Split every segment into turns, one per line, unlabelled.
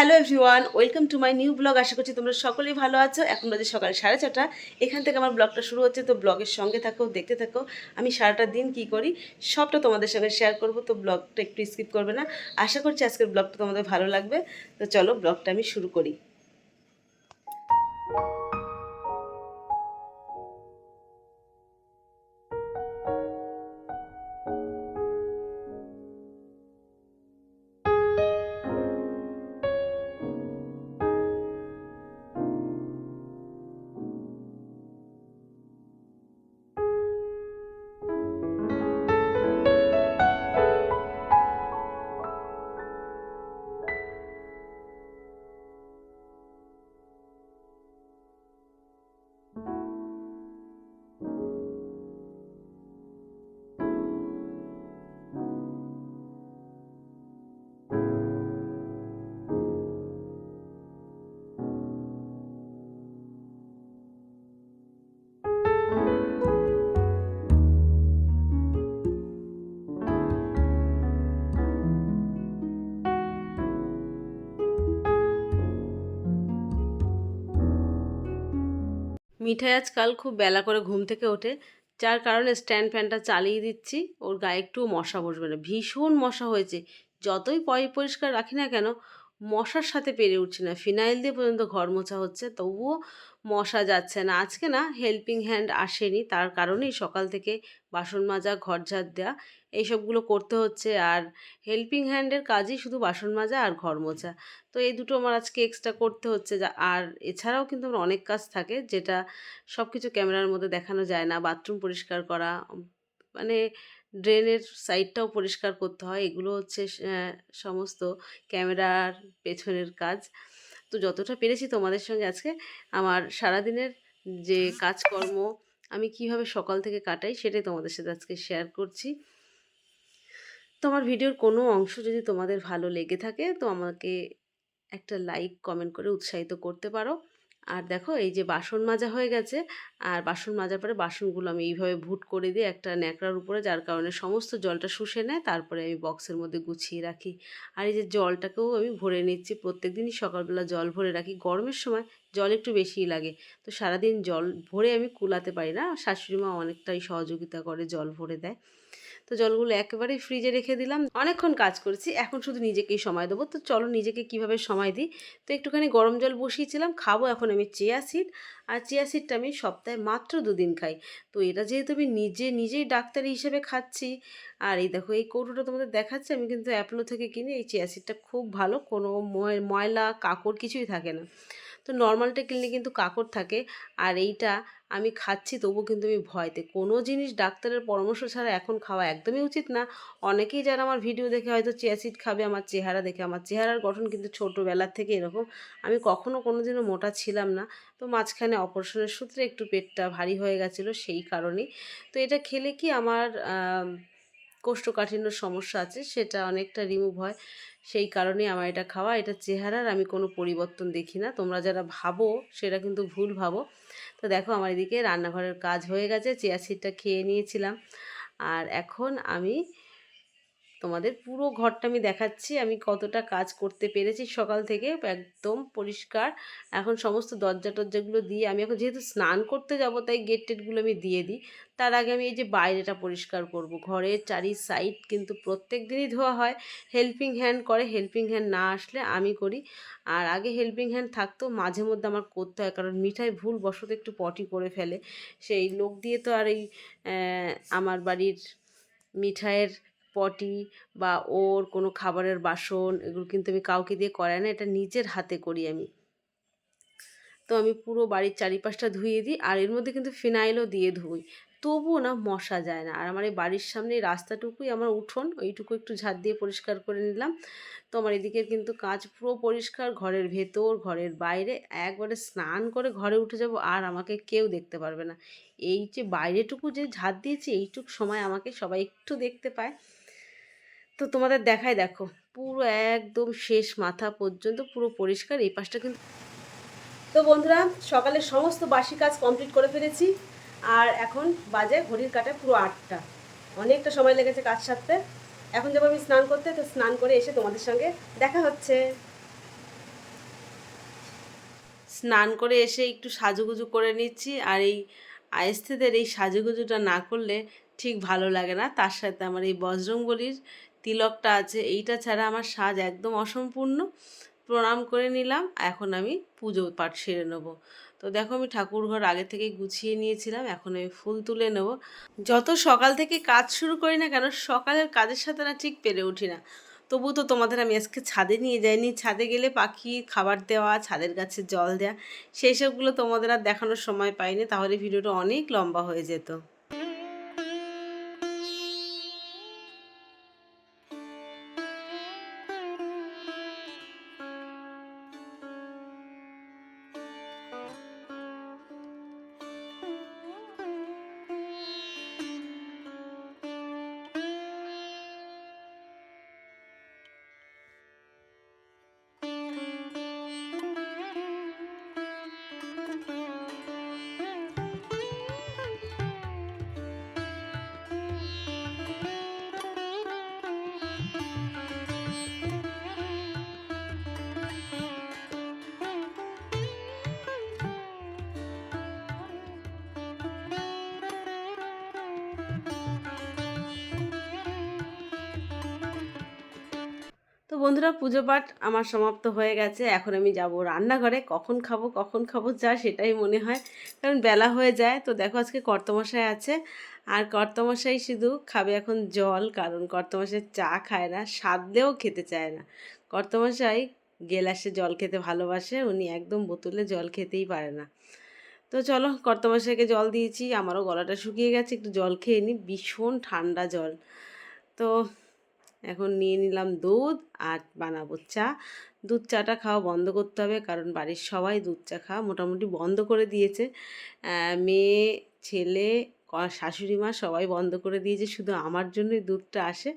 Hello everyone, welcome to my new blog. আশা করছি তোমরা সকলেই ভালো আছো। এখন বাজে সকাল সাড়ে ছটা। এখান থেকে আমার ব্লগটা শুরু হচ্ছে, তো ব্লগের সঙ্গে থাকো, দেখতে থাকো। আমি সারাটা দিন কি করি, সবটা তোমাদের সঙ্গে শেয়ার করব, তো ব্লগটা একটু স্কিপ করবে না। আশা করছি আজকের ব্লগটা তোমাদের ভালো লাগবে। তো চলো ব্লগটা আমি শুরু করি। মিঠাই আজকাল খুব বেলা করে ঘুম থেকে ওঠে, যার কারণে স্ট্যান্ড ফ্যানটা চালিয়ে দিচ্ছি, ওর গায়ে একটু মশা বসবে না। ভীষণ মশা হয়েছে, যতই পয় পরিষ্কার রাখি না কেন, মশার সাথে পেরে উঠছি না। ফিনাইল দিয়ে পর্যন্ত ঘর মোছা হচ্ছে, তবুও মশা যাচ্ছে না। আজকে না হেল্পিং হ্যান্ড আসেনি, তার কারণেই সকাল থেকে বাসন মাজা, ঘর ঝাড় দেওয়া এইসবগুলো করতে হচ্ছে। আর হেল্পিং হ্যান্ডের কাজই শুধু বাসন মাজা আর ঘর মোছা। তো এই দুটো আমার আজকে এক্সট্রা করতে হচ্ছে। আর এছাড়াও কিন্তু আমার অনেক কাজ থাকে, যেটা সব কিছু ক্যামেরার মধ্যে দেখানো যায় না। বাথরুম পরিষ্কার করা মানে ড্রেনের সাইডটাও পরিষ্কার করতে হয়। এগুলো হচ্ছে সমস্ত ক্যামেরার পেছনের কাজ। তো যতটা পেরেছি তোমাদের সঙ্গে আজকে, আমার সারাদিনের যে কাজকর্ম, আমি কীভাবে সকাল থেকে কাটাই সেটাই তোমাদের সাথে আজকে শেয়ার করছি। তোমার ভিডিওর কোনো অংশ যদি তোমাদের ভালো লেগে থাকে, তো আমাকে একটা লাইক কমেন্ট করে উৎসাহিত করতে পারো। আর দেখো এই যে বাসন মাজা হয়ে গেছে, আর বাসন মাজার পরে বাসনগুলো আমি এইভাবে ভুট করে দিয়ে একটা ন্যাকড়ার উপরে, যার কারণে সমস্ত জলটা শুষে নেয়, তারপরে আমি বক্সের মধ্যে গুছিয়ে রাখি। আর এই যে জলটাকেও আমি ভরে নিচ্ছি প্রত্যেক দিনই সকালবেলা জল ভরে রাখি। গরমের সময় জল একটু বেশিই লাগে, তো সারাদিন জল ভরে আমি কুলাতে পারি না। শাশুড়ি মা অনেকটাই সহযোগিতা করে জল ভরে দেয়। তো জলগুলো একেবারেই ফ্রিজে রেখে দিলাম। অনেকক্ষণ কাজ করেছি, এখন শুধু নিজেকেই সময় দেবো। তো চলো নিজেকে কীভাবে সময় দিই? তো একটুখানি গরম জল বসিয়েছিলাম, খাব এখন আমি চিয়া সিড আর চিয়া সিডটা আমি সপ্তাহে মাত্র দুদিন খাই। তো এটা যেহেতু আমি নিজে নিজেই ডাক্তার হিসেবে খাচ্ছি, আর এই দেখো এই কৌটোটা তোমাদের দেখাচ্ছে, আমি কিন্তু অ্যাপলো থেকে কিনি, এই চিয়া সিডটা খুব ভালো, কোনো ময়- ময়লা, কাকড় কিছুই থাকে না। তো নর্মালটা কিনলে কিন্তু কাকড় থাকে, আর এইটা আমি খাচ্ছি তবু কিন্তু আমি ভয়তে। কোনো জিনিস ডাক্তারের পরামর্শ ছাড়া এখন খাওয়া একদমই উচিত না। অনেকেই যারা আমার ভিডিও দেখে হয়তো চিয়াসিড খাবে আমার চেহারা দেখে। আমার চেহারার গঠন কিন্তু ছোটোবেলার থেকে এরকম। আমি কখনও কোনো দিনও মোটা ছিলাম না। তো মাঝখানে অপারেশনের সূত্রে একটু পেটটা ভারী হয়ে গেছিল সেই কারণেই। তো এটা খেলে কি আমার আম, কোষ্ঠকাঠিন্যর সমস্যা আছে, সেটা অনেকটা রিমুভ হয়। সেই কারণে আমার এটা খাওয়া। এটা চেহারার আমি কোনো পরিবর্তন দেখি না। তোমরা যারা ভাবো, সেটা কিন্তু ভুল ভাবো। তো দেখো, আমার এদিকে রান্নাঘরের কাজ হয়ে গেছে, চেয়ার সিটটা খেয়ে নিয়েছিলাম। আর এখন আমি তোমাদের পুরো ঘরটা আমি দেখাচ্ছি। আমি কতটা কাজ করতে পেরেছি সকাল থেকে একদম পরিষ্কার। এখন সমস্ত দরজা টরজাগুলো দিয়ে আমি এখন যেহেতু স্নান করতে যাব, তাই গেট টেটগুলো আমি দিয়ে দিই। তার আগে আমি এই যে বাইরেটা পরিষ্কার করব। ঘরের চারি সাইড কিন্তু প্রত্যেক দিনই ধোয়া হয়। হেল্পিং হ্যান্ড করে হেল্পিং হ্যান্ড না আসলে আমি করি। আর আগে হেল্পিং হ্যান্ড থাকতো, মাঝে মধ্যে আমার করতে হয়। কারণ মিঠাই ভুল বশত একটু পটি করে ফেলে। সেই লোক দিয়ে তো আর এই আমার বাড়ির মিঠাইয়ের পটি বা ওর কোনো খাবারের বাসন এগুলো কিন্তু আমি কাউকে দিয়ে করাই না, এটা নিজের হাতে করি আমি। তো আমি পুরো বাড়ির চারিপাশটা ধুয়ে দিই আর এর মধ্যে কিন্তু ফিনাইলও দিয়ে ধুই। তবুও না মশা যায় না। আর আমার এই বাড়ির সামনে রাস্তাটুকুই আমার উঠোন, ওইটুকু একটু ঝাড় দিয়ে পরিষ্কার করে নিলাম। তো আমার এদিকের কিন্তু কাজ পুরো পরিষ্কার, ঘরের ভেতর, ঘরের বাইরে। একবারে স্নান করে ঘরে উঠে যাব আর আমাকে কেউ দেখতে পারবে না। এই যে বাইরেটুকু যে ঝাড় দিয়েছি, এইটুকু সময় আমাকে সবাই একটু দেখতে পায়। তো তোমাদের দেখাই দেখো, পুরো একদম শেষ মাথা পর্যন্ত পুরো পরিষ্কার, এই পাশটা কিন্তু তো বন্ধুরা সকালে সমস্ত বাসি কাজ কমপ্লিট করে ফেলেছি, আর এখন বাজে ঘড়ির কাটায় পুরো আটটা। অনেকটা সময় লেগেছে কাজ সারতে। এখন যাব আমি স্নান করতে, তো স্নান করে এসে তোমাদের সঙ্গে দেখা হচ্ছে। স্নান করে এসে একটু সাজুগুজু করে নিচ্ছি, আর এই আয়েস্তেদের এই সাজুগুজুটা না করলে ঠিক ভালো লাগে না। তার সাথে আমার এই বজরংবলির তিলকটা আছে, এইটা ছাড়া আমার সাজ একদম অসম্পূর্ণ। প্রণাম করে নিলাম, এখন আমি পুজো পাঠ সেরে নেব। তো দেখো আমি ঠাকুর ঘর আগে থেকেই গুছিয়ে নিয়েছিলাম, এখন আমি ফুল তুলে নেব। যত সকাল থেকে কাজ শুরু করি না কেন, সকালের কাজের সাথে না ঠিক পেরে উঠি না। তবু তো তোমাদের আমি আজকে ছাদে নিয়ে যাইনি। ছাদে গেলে পাখি, খাবার দেওয়া, ছাদের গাছে জল দেওয়া সেই সবগুলো তোমাদের আর দেখানোর সময় পাইনি, তাহলে ভিডিওটা অনেক লম্বা হয়ে যেত। বন্ধুরা পুজো পাঠ আমার সমাপ্ত হয়ে গেছে। এখন আমি যাব রান্নাঘরে। কখন খাব কখন খাব, যা সেটাই মনে হয়। কারণ বেলা হয়ে যায়, তো দেখো আজকে কর্তমশাই আছে। আর কর্তমশাই শুধু খাবে এখন জল, কারণ কর্তমশাই চা খায় না সাদলেও খেতে চায় না। কর্তমশাই গেলাসে জল খেতে ভালোবাসে, উনি একদম বোতলে জল খেতেই পারে না। তো চলো, কর্তমশাইকে জল দিয়েছি, আমারও গলাটা শুকিয়ে গেছে, একটু জল খেয়ে নিই ভীষণ ঠান্ডা জল। তো এখন নিয়ে নিলাম দুধ আর বানাবো চা। দুধ চাটা খাওয়া বন্ধ করতে হবে কারণ বাড়ির সবাই দুধ চা খাওয়া মোটামুটি বন্ধ করে দিয়েছে। মেয়ে, ছেলে শাশুড়ি মা সবাই বন্ধ করে দিয়েছে, শুধু আমার জন্যই দুধটা আসে।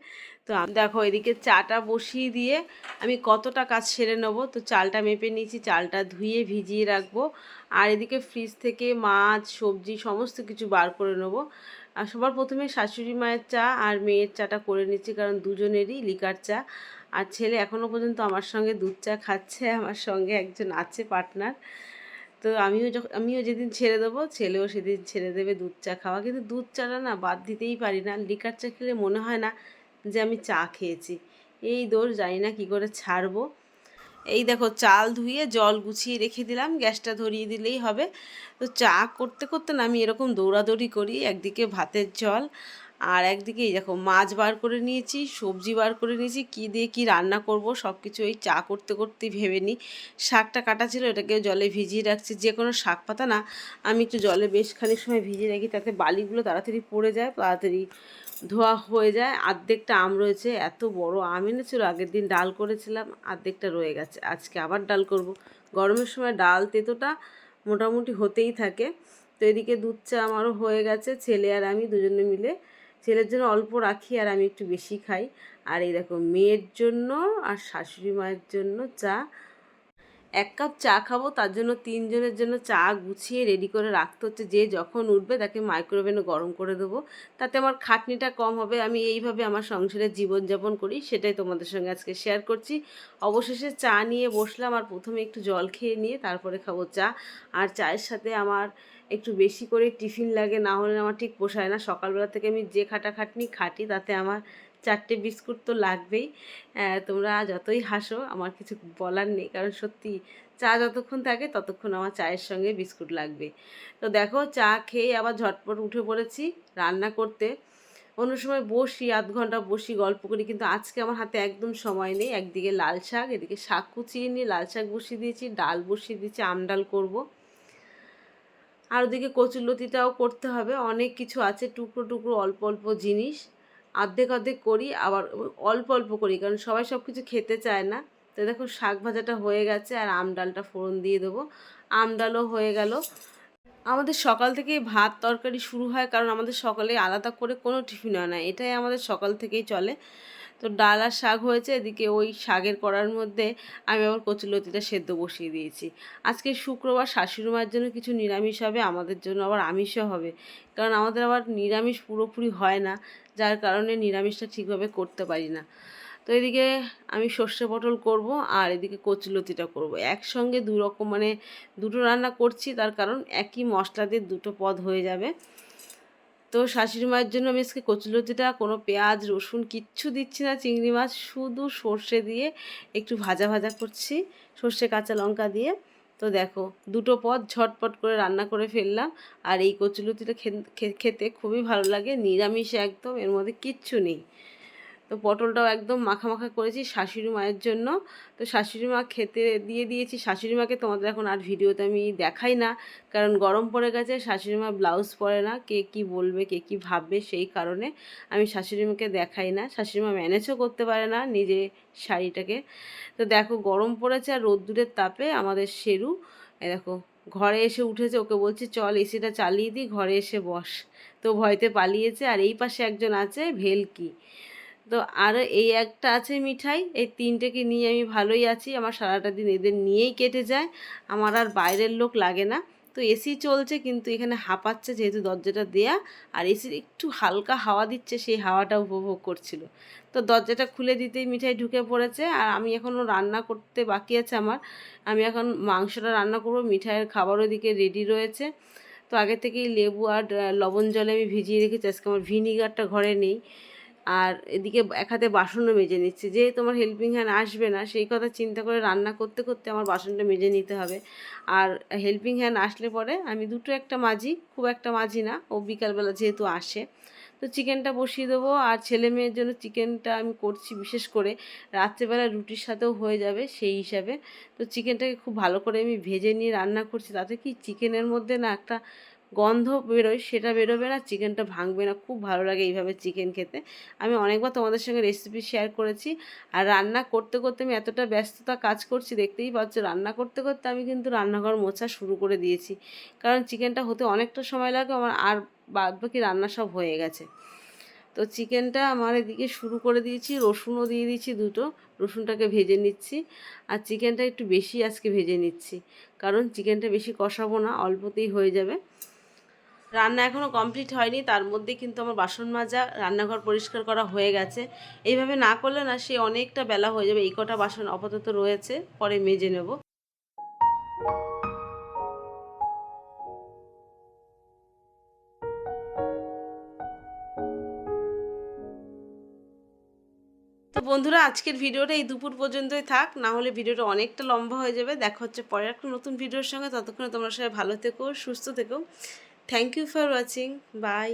তো দেখো এদিকে চাটা বসিয়ে দিয়ে আমি কতটা কাজ সেরে নেব। তো চালটা মেপে নিয়েছি, চালটা ধুয়ে ভিজিয়ে রাখব। আর এদিকে ফ্রিজ থেকে মাছ, সবজি সমস্ত কিছু বার করে নেব। আর সবার প্রথমে শাশুড়ি মায়ের চা আর মেয়ের চাটা করে নিচ্ছি, কারণ দুজনেরই লিকার চা। আর ছেলে এখনও পর্যন্ত আমার সঙ্গে দুধ চা খাচ্ছে, আমার সঙ্গে একজন আছে পার্টনার। তো আমিও যখন আমিও যেদিন ছেড়ে দেবো, ছেলেও সেদিন ছেড়ে দেবে দুধ চা খাওয়া। কিন্তু দুধ চাটা না বাদ দিতেই পারি না। লিকার চা খেলে মনে হয় না যে আমি চা খেয়েছি। এই দোষ জানি না কী করে ছাড়বো। এই দেখো চাল ধুয়ে জল গুছিয়ে রেখে দিলাম, গ্যাসটা ধরিয়ে দিলেই হবে। তো চা করতে করতে না আমি এরকম দৌড়াদৌড়ি করি, একদিকে ভাতের জল আর একদিকে এই দেখো মাছ বার করে নিয়েছি, সবজি বার করে নিয়েছি, কী দিয়ে কী রান্না করব সব কিছু ওই চা করতে করতেই ভেবে নিই। শাকটা কাটা ছিল এটাকে জলে ভিজিয়ে রাখছি, যে কোনো শাক পাতা না, আমি একটু জলে বেশ খানিক সময় ভিজিয়ে রাখি, তাতে বালিগুলো তাড়াতাড়ি পড়ে যায়, তাড়াতাড়ি ধোয়া হয়ে যায়, আর্ধেকটা আম রয়েছে, এত বড় আম এনেছিল, আগের দিন ডাল করেছিলাম, আর্ধেকটা রয়ে গেছে, আজকে আবার ডাল করব। গরমের সময় ডাল, তেতোটা মোটামুটি হতেই থাকে, তো এদিকে দুধ চা আমারও হয়ে গেছে, ছেলে আর আমি দুজনে মিলে, ছেলের জন্য অল্প রাখি আর আমি একটু বেশি খাই, আর এই দেখো মেয়ের জন্য আর শাশুড়ি মায়ের জন্য চা এক কাপ চা খাব, তার জন্য তিনজনের জন্য চা গুছিয়ে রেডি করে রাখতে হচ্ছে। যে যখন উঠবে তাকে মাইক্রোওভেনে গরম করে দেবো। তাতে আমার খাটনিটা কম হবে। আমি এইভাবে আমার সংসারের জীবনযাপন করি, সেটাই তোমাদের সঙ্গে আজকে শেয়ার করছি। অবশেষে চা নিয়ে বসলাম আর প্রথমে একটু জল খেয়ে নিয়ে তারপরে খাব চা। আর চায়ের সাথে আমার একটু বেশি করে টিফিন লাগে, না হলে আমার ঠিক পোষায় না। সকালবেলা থেকে আমি যে খাটাখাটনি খাটি, তাতে আমার চারটে বিস্কুট তো লাগবেই। তোমরা যতই হাসো, আমার কিছু বলার নেই। কারণ সত্যি, চা যতক্ষণ থাকে, ততক্ষণ আমার চায়ের সঙ্গে বিস্কুট লাগবে। তো দেখো, চা খেয়ে আবার ঝটপট উঠে পড়েছি রান্না করতে। অন্য সময় বসি, আধ ঘণ্টা বসি, গল্প করি। কিন্তু আজকে আমার হাতে একদম সময় নেই। একদিকে লাল শাক, এদিকে শাক কুচিয়ে নিয়ে লাল শাক বসিয়ে দিয়েছি, ডাল বসিয়ে দিয়েছি, আম ডাল করব। আর ওদিকে কচুলতিটাও করতে হবে। অনেক কিছু আছে, টুকরো টুকরো, অল্প অল্প জিনিস। অর্ধেক অর্ধেক করি, আবার অল্প অল্প করি, কারণ সবাই সব কিছু খেতে চায় না। তো দেখো, শাক ভাজাটা হয়ে গেছে, আর আম ডালটা ফোড়ন দিয়ে দেবো। আম ডালও হয়ে গেল। আমাদের সকাল থেকে ভাত তরকারি শুরু হয়, কারণ আমাদের সকালে আলাদা করে কোনো টিফিন হয় না। এটাই আমাদের সকাল থেকেই চলে। তো ডাল আর শাক হয়েছে, এদিকে ওই শাকের করার মধ্যে আমি আবার কচুলতিটা সেদ্ধ বসিয়ে দিয়েছি। আজকে শুক্রবার শাশুড়ি মায়ের জন্য কিছু নিরামিষ হবে, আমাদের জন্য আবার আমিষও হবে। কারণ আমাদের আবার নিরামিষ পুরোপুরি হয় না, যার কারণে নিরামিষটা ঠিকভাবে করতে পারি না। তো এদিকে আমি সর্ষে পটল করব আর এদিকে কচুলতিটা করব। একসঙ্গে দু রকম মানে দুটো রান্না করছি, তার কারণ একই মশলা দিয়ে দুটো পদ হয়ে যাবে। তো শাশুড়ি মায়ের জন্য আমি আজকে কচুলতিটা কোনো পেঁয়াজ, রসুন কিচ্ছু দিচ্ছি না, চিংড়ি মাছ, শুধু সর্ষে দিয়ে একটু ভাজা ভাজা করছি, সর্ষে, কাঁচা লঙ্কা দিয়ে। তো দেখো, দুটো পদ ঝটপট করে রান্না করে ফেললাম, আর এই কচুলতিটা খেতে খুবই ভালো লাগে, নিরামিষ একদম, এর মধ্যে কিচ্ছু নেই। তো পটলটাও একদম মাখা করেছি শাশুড়ি মায়ের জন্য। তো শাশুড়ি মা খেতে দিয়ে দিয়েছি। শাশুড়ি মাকে তোমাদের এখন আর ভিডিওতে আমি দেখাই না। কারণ গরম পড়ে গেছে, শাশুড়ি মা ব্লাউজ পরে না। কে কি বলবে, কে কি ভাববে সেই কারণে আমি শাশুড়ি মাকে দেখাই না। শাশুড়ি মা ম্যানেজও করতে পারে না নিজে শাড়িটাকে। তো দেখো গরম পড়েছে আর রোদ্দুরের তাপে আমাদের শেরু। দেখো, ঘরে এসে উঠেছে, ওকে বলছি, চল এসিটা চালিয়ে দিই, ঘরে এসে বস। তো ভয়তে পালিয়েছে। আর এই পাশে একজন আছে, ভেলকি। তো আর এই একটা আছে মিঠাই। এই তিনটেকে নিয়ে আমি ভালোই আছি। আমার সারাটা দিন এদের নিয়েই কেটে যায়। আমার আর বাইরের লোক লাগে না। তো এসি চলছে কিন্তু এখানে হাঁপাচ্ছে যেহেতু দরজাটা দেয়া। আর এসির একটু হালকা হাওয়া দিচ্ছে, সেই হাওয়াটা উপভোগ করছিল। তো দরজাটা খুলে দিতেই মিঠাই ঢুকে পড়েছে। আর আমি এখনও রান্না করতে বাকি আছে আমার। আমি এখন মাংসটা রান্না করব। মিঠাইয়ের খাবার ওদিকে রেডি রয়েছে। তো আগে থেকেই লেবু আর লবণ জলে আমি ভিজিয়ে রেখেছি। আজকে আমার ভিনিগারটা ঘরে নেই। আর এদিকে এক হাতে বাসনও মেজে নিচ্ছি। যে তোমার হেল্পিং হ্যান্ড আসবে না, সেই কথা চিন্তা করে রান্না করতে করতে আমার বাসনটা মেজে নিতে হবে। আর হেল্পিং হ্যান্ড আসলে পরে আমি দুটো একটা মাজি, খুব একটা মাজি না, ও বিকালবেলা যেহেতু আসে। তো চিকেনটা বসিয়ে দেবো আর ছেলে মেয়ের জন্য চিকেনটা আমি করছি বিশেষ করে রাত্রেবেলা রুটির সাথেও হয়ে যাবে সেই হিসাবে। তো চিকেনটাকে খুব ভালো করে আমি ভেজে নিয়ে রান্না করছি, তাতে কি চিকেনের মধ্যে না একটা গন্ধ বেরোয়, সেটা বেরোবে না, চিকেনটা ভাঙবে না। খুব ভালো লাগে এইভাবে চিকেন খেতে। আমি অনেকবার তোমাদের সঙ্গে রেসিপি শেয়ার করেছি। আর রান্না করতে করতে আমি এতটা ব্যস্ততা কাজ করছি, দেখতেই পাচ্ছ, রান্না করতে করতে আমি কিন্তু রান্নাঘর মোছা শুরু করে দিয়েছি। কারণ চিকেনটা হতে অনেকটা সময় লাগে, আমার আর বাদ বাকি রান্না সব হয়ে গেছে। তো চিকেনটা আমার এদিকে শুরু করে দিয়েছি, রসুনও দিয়ে দিয়েছি দুটো, রসুনটাকে ভেজে নিচ্ছি। আর চিকেনটা একটু বেশি আজকে ভেজে নিচ্ছি, কারণ চিকেনটা বেশি কষাবো না, অল্পতেই হয়ে যাবে। রান্না এখনও কমপ্লিট হয়নি, তার মধ্যে কিন্তু আমার বাসন মাজা, রান্নাঘর পরিষ্কার করা হয়ে গেছে। এইভাবে না করলে না সে অনেকটা বেলা হয়ে যাবে। এই কটা বাসন আপাতত রয়েছে, পরে মেজে নেব। বন্ধুরা, আজকের ভিডিওটা এই দুপুর পর্যন্তই থাক। না হলে ভিডিওটা অনেকটা লম্বা হয়ে যাবে। দেখা হচ্ছে পরে একটা নতুন ভিডিওর সঙ্গে। ততক্ষণে তোমরা সবাই ভালো থেকো, সুস্থ থেকো। Thank you for watching bye